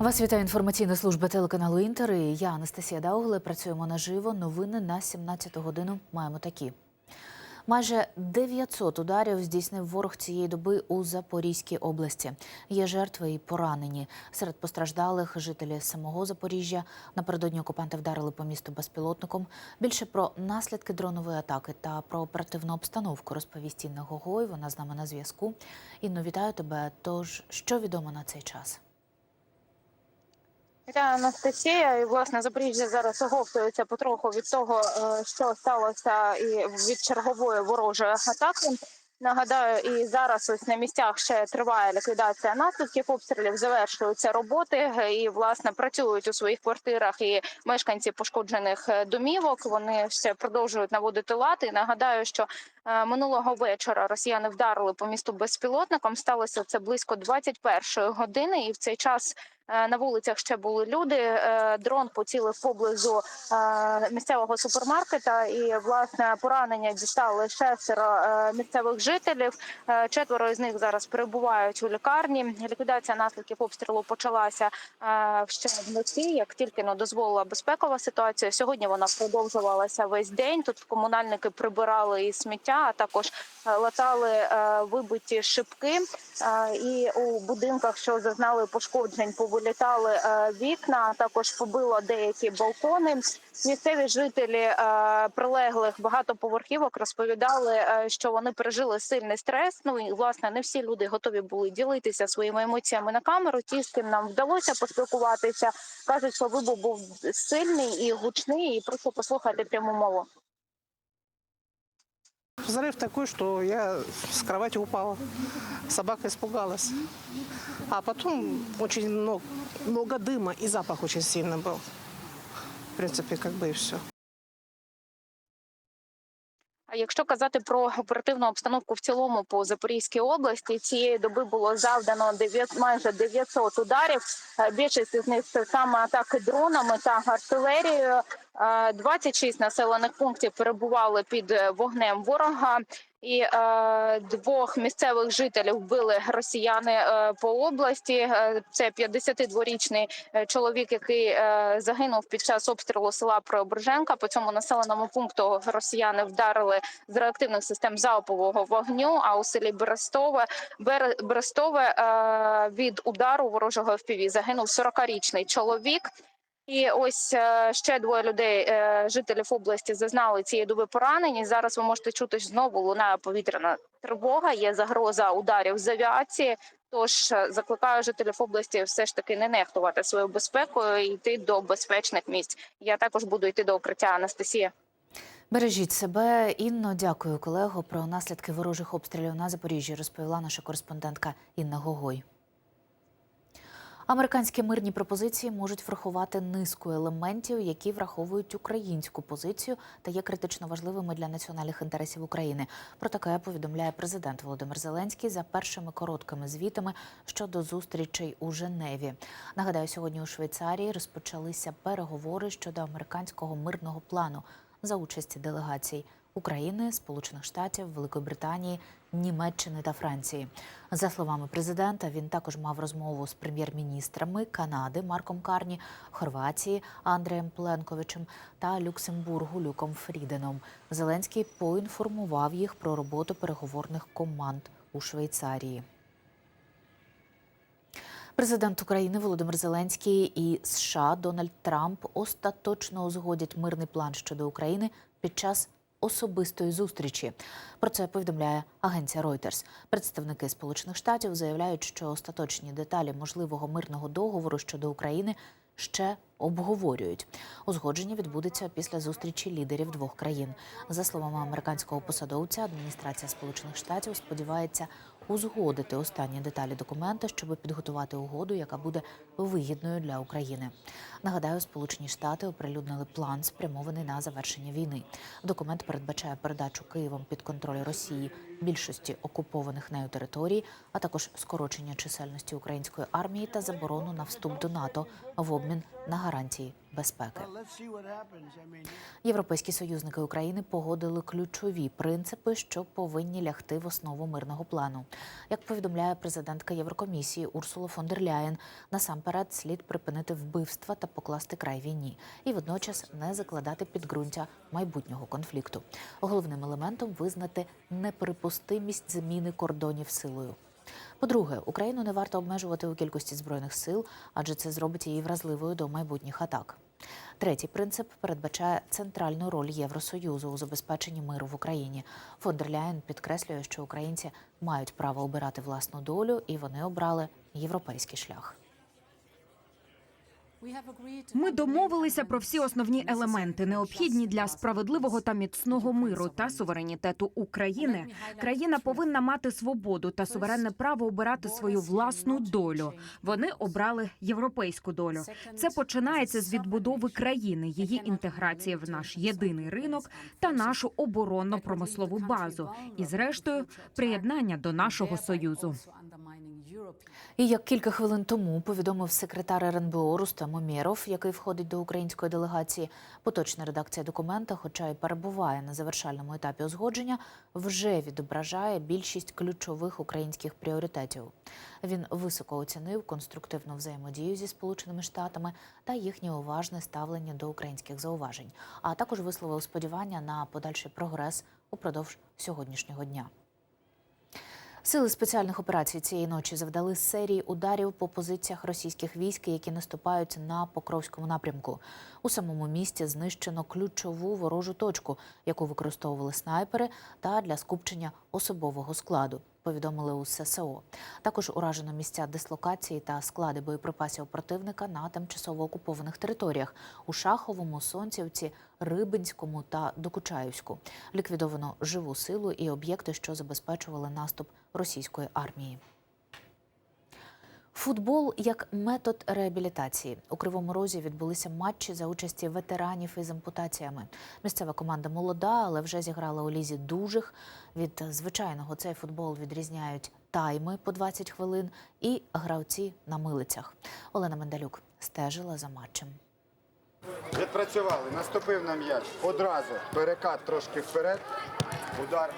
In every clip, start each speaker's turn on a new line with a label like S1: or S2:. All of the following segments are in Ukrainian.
S1: Вас вітає інформаційна служба телеканалу Інтер. І я Анастасія Даугле. Працюємо наживо. Новини на 17 годину. Маємо такі. Майже 900 ударів здійснив ворог цієї доби у Запорізькій області. Є жертви і поранені. Серед постраждалих жителі самого Запоріжжя. Напередодні окупанти вдарили по місту безпілотником. Більше про наслідки дронової атаки та про оперативну обстановку розповість Інна Гогой. Вона з нами на зв'язку. Інно, вітаю тебе. Тож, що відомо на цей час?
S2: Вітаю, Анастасія. І власне Запоріжжя зараз оговтується потроху від того, е, що сталося і від чергової ворожої атаки. Нагадаю, і зараз ось на місцях ще триває ліквідація наслідків обстрілів. Завершуються роботи і власне працюють у своїх квартирах і мешканці пошкоджених е, домівок. Вони ще продовжують наводити лад. І нагадаю, що минулого вечора росіяни вдарили по місту безпілотником. Сталося це близько 21 години, і в цей час. е, На вулицях ще були люди. Е, Дрон поцілив поблизу е, місцевого супермаркета, і власне поранення дістали шестеро е, місцевих жителів. Е, Четверо із них зараз перебувають у лікарні. Ліквідація наслідків обстрілу почалася е, ще вночі, як тільки ну, дозволила безпекова ситуація. Сьогодні вона продовжувалася весь день. Тут комунальники прибирали і сміття, а також е, латали е, вибиті шибки. Е, І у будинках, що зазнали пошкоджень, повилітали вікна. Також побило деякі балкони. Місцеві жителі прилеглих багатоповерхівок розповідали, що вони пережили сильний стрес. Ну і власне не всі люди готові були ділитися своїми емоціями на камеру. Ті, з ким нам вдалося поспілкуватися, кажуть, що вибух був сильний і гучний. І прошу послухати пряму мову.
S3: Взрыв такой, что я с кровати упала. Собака испугалась. А потом очень много, много дыма и запах очень сильный был. В принципе, как бы и все.
S2: А якщо казати про оперативну обстановку в цілому по Запорізькій області, цієї доби було завдано 9, майже 900 ударів. Е, Більшість із них це саме атаки дронами та артилерією. Е, 26 населених пунктів перебували під е, вогнем ворога. І е, двох місцевих жителів вбили росіяни е, по області. Е, це 52-річний е, чоловік, який е, загинув під час обстрілу села Преображенка. По цьому населеному пункту росіяни вдарили з реактивних систем залпового вогню. А у селі Берестове Бер- Берестове е, від удару ворожого FPV загинув 40-річний чоловік. І ось е, ще двоє людей, е, жителів області, зазнали цієї доби поранені. Зараз ви можете чути знову лунає повітряна тривога. Є загроза ударів з авіації. Тож е, закликаю жителів області все ж таки не нехтувати своєю безпекою і йти до безпечних місць. Я також буду йти до укриття Анастасія.
S1: Бережіть себе, Інно. Дякую, колего. Про наслідки ворожих обстрілів на Запоріжжі розповіла наша кореспондентка Інна Гогой. Американські мирні пропозиції можуть врахувати низку елементів, які враховують українську позицію та є критично важливими для національних інтересів України. Про таке повідомляє президент Володимир Зеленський за першими короткими звітами щодо зустрічей у Женеві. Нагадаю, сьогодні у Швейцарії розпочалися переговори щодо американського мирного плану за участі делегацій України, Сполучених Штатів, Великої Британії, Німеччини та Франції. За словами президента, він також мав розмову з прем'єр-міністрами Канади Марком Карні, Хорватії Андреєм Пленковичем та Люксембургу Люком Фріденом. Зеленський поінформував їх про роботу переговорних команд у Швейцарії. Президент України Володимир Зеленський і США Дональд Трамп остаточно узгодять мирний план щодо України під час особистої зустрічі. Про це повідомляє агенція Reuters. Представники Сполучених Штатів заявляють, що остаточні деталі можливого мирного договору щодо України ще обговорюють. Узгодження відбудеться після зустрічі лідерів двох країн. За словами американського посадовця, адміністрація Сполучених Штатів сподівається узгодити останні деталі документа, щоб підготувати угоду, яка буде вигідною для України. Нагадаю, Сполучені Штати оприлюднили план, спрямований на завершення війни. Документ передбачає передачу Києвом під контроль Росії більшості окупованих нею територій, а також скорочення чисельності української армії та заборону на вступ до НАТО в обмін на гарантії безпеки. Європейські союзники України погодили ключові принципи, що повинні лягти в основу мирного плану. Як повідомляє президентка Єврокомісії Урсула фон дер Ляєн, насамперед слід припинити вбивства та покласти край війні, і водночас не закладати підґрунтя майбутнього конфлікту. Головним елементом визнати неприпустимість заміни кордонів силою. По-друге, Україну не варто обмежувати у кількості збройних сил, адже це зробить її вразливою до майбутніх атак. Третій принцип передбачає центральну роль Євросоюзу у забезпеченні миру в Україні. Фон дер Ляєн підкреслює, що українці мають право обирати власну долю, і вони обрали європейський шлях.
S4: Ми домовилися про всі основні елементи, необхідні для справедливого та міцного миру та суверенітету України. Країна повинна мати свободу та суверенне право обирати свою власну долю. Вони обрали європейську долю. Це починається з відбудови країни, її інтеграції в наш єдиний ринок та нашу оборонно-промислову базу, і зрештою приєднання до нашого союзу.
S1: І як кілька хвилин тому повідомив секретар РНБО Рустем Умєров, який входить до української делегації, поточна редакція документа, хоча й перебуває на завершальному етапі узгодження, вже відображає більшість ключових українських пріоритетів. Він високо оцінив конструктивну взаємодію зі Сполученими Штатами та їхнє уважне ставлення до українських зауважень, а також висловив сподівання на подальший прогрес упродовж сьогоднішнього дня. Сили спеціальних операцій цієї ночі завдали серії ударів по позиціях російських військ, які наступають на Покровському напрямку. У самому місті знищено ключову ворожу точку, яку використовували снайпери, та для скупчення особового складу. Повідомили у ССО. Також уражено місця дислокації та склади боєприпасів противника на тимчасово окупованих територіях у Шаховому, Сонцівці, Рибинському та Докучаївську. Ліквідовано живу силу і об'єкти, що забезпечували наступ російської армії. Футбол як метод реабілітації у кривому розі відбулися матчі за участі ветеранів із ампутаціями. Місцева команда молода, але вже зіграла у лізі дужих. Від звичайного цей футбол відрізняють тайми по 20 хвилин і гравці на милицях. Олена Мендалюк стежила за матчем.
S5: Відпрацювали, наступив на м'яч. Одразу перекат трошки вперед, удар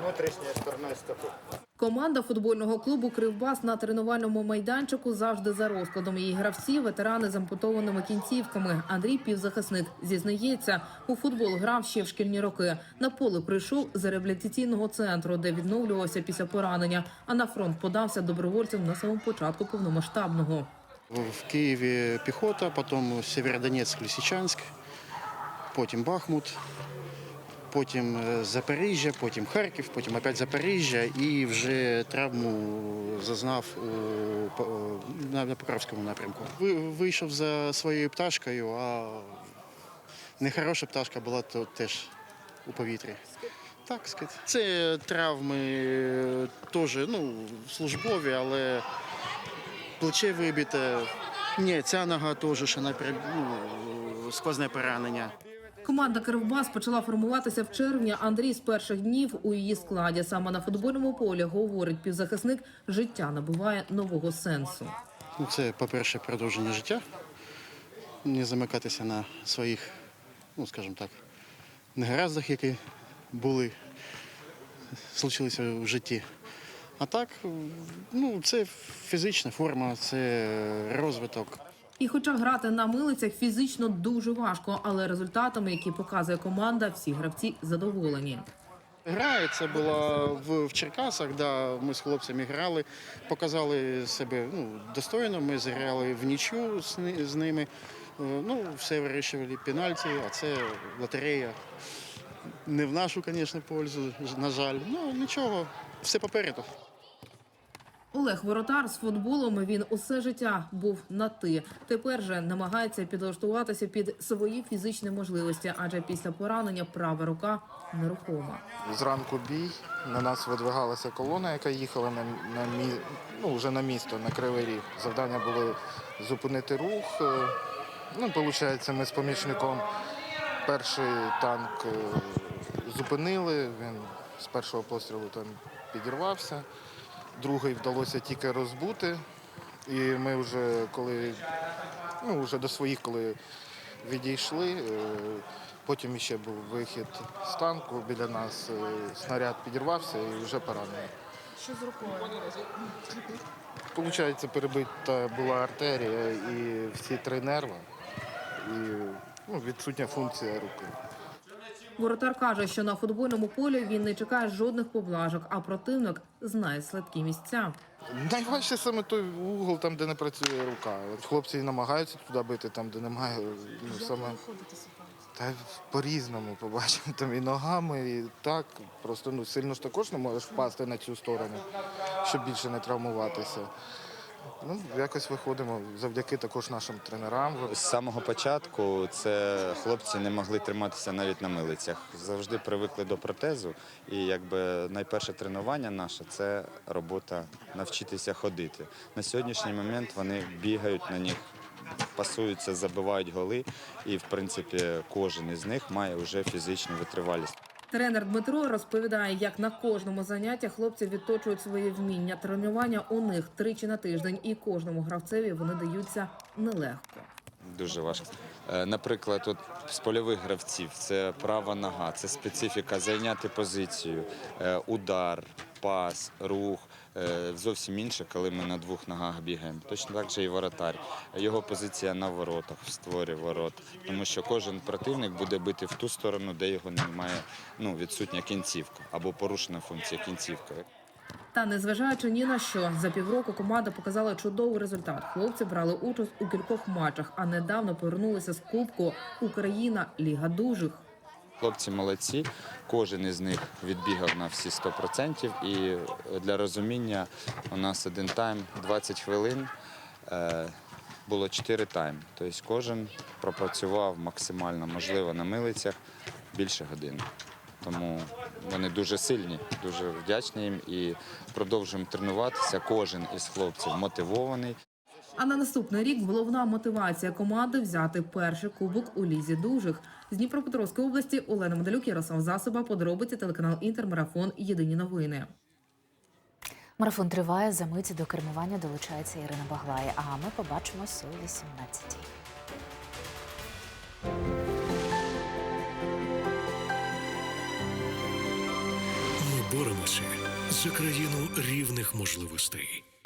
S5: внутрішньою стороною стопи.
S6: Команда футбольного клубу Кривбас на тренувальному майданчику завжди за розкладом. Її гравці ветерани з ампутованими кінцівками. Андрій півзахисник зізнається, у футбол грав ще в шкільні роки. На поле прийшов з реабілітаційного центру, де відновлювався після поранення. А на фронт подався добровольцем на самому початку повномасштабного.
S7: В Києві піхота, потім Сєвєродонецьк, Лисичанськ, потім Бахмут, потім е, Запоріжжя, потім Харків, потім опять Запоріжжя і вже травму зазнав у, на, на Покровському напрямку. Ви- Вийшов за своєю пташкою, а нехороша пташка була то теж у повітрі. Так, скид. Це травми е, теж ну, службові, але плече вибите. Ні, ця нога теж напрям, ну, сквозне поранення.
S6: Команда Кривбас почала формуватися в червні. Андрій з перших днів у її складі. Саме на футбольному полі говорить півзахисник, життя набуває нового сенсу.
S7: Ну, це, по-перше, продовження життя. Не замикатися на своїх, ну, скажімо так, негараздах, які були, случилися в житті. А так, ну, це фізична форма, це розвиток.
S6: І хоча грати на милицях фізично дуже важко, але результатами, які показує команда, всі гравці задоволені.
S7: Грає це було в, в Черкасах, да, ми з хлопцями грали, показали себе ну, достойно. Ми зіграли в нічю з, з ними. Е, Ну, все вирішували пенальті, а це лотерея. Не в нашу, звісно, пользу, на жаль. Ну нічого, все попереду.
S6: Олег Воротар з футболом він усе життя був на ти. Тепер же намагається підлаштуватися під свої фізичні можливості, адже після поранення права рука нерухома.
S5: Зранку бій. На нас видвигалася колона, яка їхала на, на мі... ну, вже на місто, на Кривий Ріг. Завдання було зупинити рух. Е, Ну, виходить, ми з помічником перший танк е, зупинили. Він з першого пострілу там підірвався. Другий вдалося тільки розбути. І ми вже коли ну, вже до своїх, коли відійшли. е, Потім ще був вихід з танку біля нас. е, Снаряд підірвався і вже поранений.
S6: Що з рукою?
S5: Получається, перебита була артерія і всі три нерви, і ну, відсутня функція руки.
S6: Воротар каже, що на футбольному полі він не чекає жодних поблажок, а противник знає слабкі місця.
S5: Найважче саме той угол, там, де не працює рука. От хлопці і намагаються туди бити, там, де немає. Ну, саме... Та по-різному побачимо. Там і ногами, і так. Просто ну, сильно ж також не можеш впасти на цю сторону, щоб більше не травмуватися. Ну, якось виходимо завдяки також нашим тренерам.
S8: З самого початку це хлопці не могли триматися навіть на милицях. Завжди привикли до протезу. І якби найперше тренування наше це робота навчитися ходити. На сьогоднішній момент вони бігають на них, пасуються, забивають голи. І в принципі кожен із них має вже фізичну витривалість.
S6: Тренер Дмитро розповідає, як на кожному занятті хлопці відточують свої вміння. Тренування у них тричі на тиждень, і кожному гравцеві вони даються нелегко.
S8: Дуже важко. Е, Наприклад, от з польових гравців це права нога, це специфіка зайняти позицію, е, удар, пас, рух. Е, Зовсім інше, коли ми на двох ногах бігаємо. Точно так же і воротар. Його позиція на воротах, в створі ворот. Тому що кожен противник буде бити в ту сторону, де його немає, ну, відсутня кінцівка або порушена функція кінцівка.
S6: Та незважаючи ні на що, за півроку команда показала чудовий результат. Хлопці брали участь у кількох матчах, а недавно повернулися з Кубку Україна Ліга дужих.
S8: Хлопці молодці, кожен із них відбігав на всі 100%. І для розуміння у нас один тайм 20 хвилин, е, було 4 тайм. Тобто кожен пропрацював максимально можливо на милицях більше години. Тому вони дуже сильні, дуже вдячні їм і продовжуємо тренуватися. Кожен із хлопців мотивований.
S6: А на наступний рік головна мотивація команди взяти перший кубок у лізі дужих з Дніпропетровської області. Олена Медалюк, Ярослав Засоба, подробиці телеканал Інтермарафон. Єдині новини.
S1: Марафон триває. За мить до кермування долучається Ірина Баглай. А ми побачимось о 18-й.
S9: Ми боремося за країну рівних можливостей.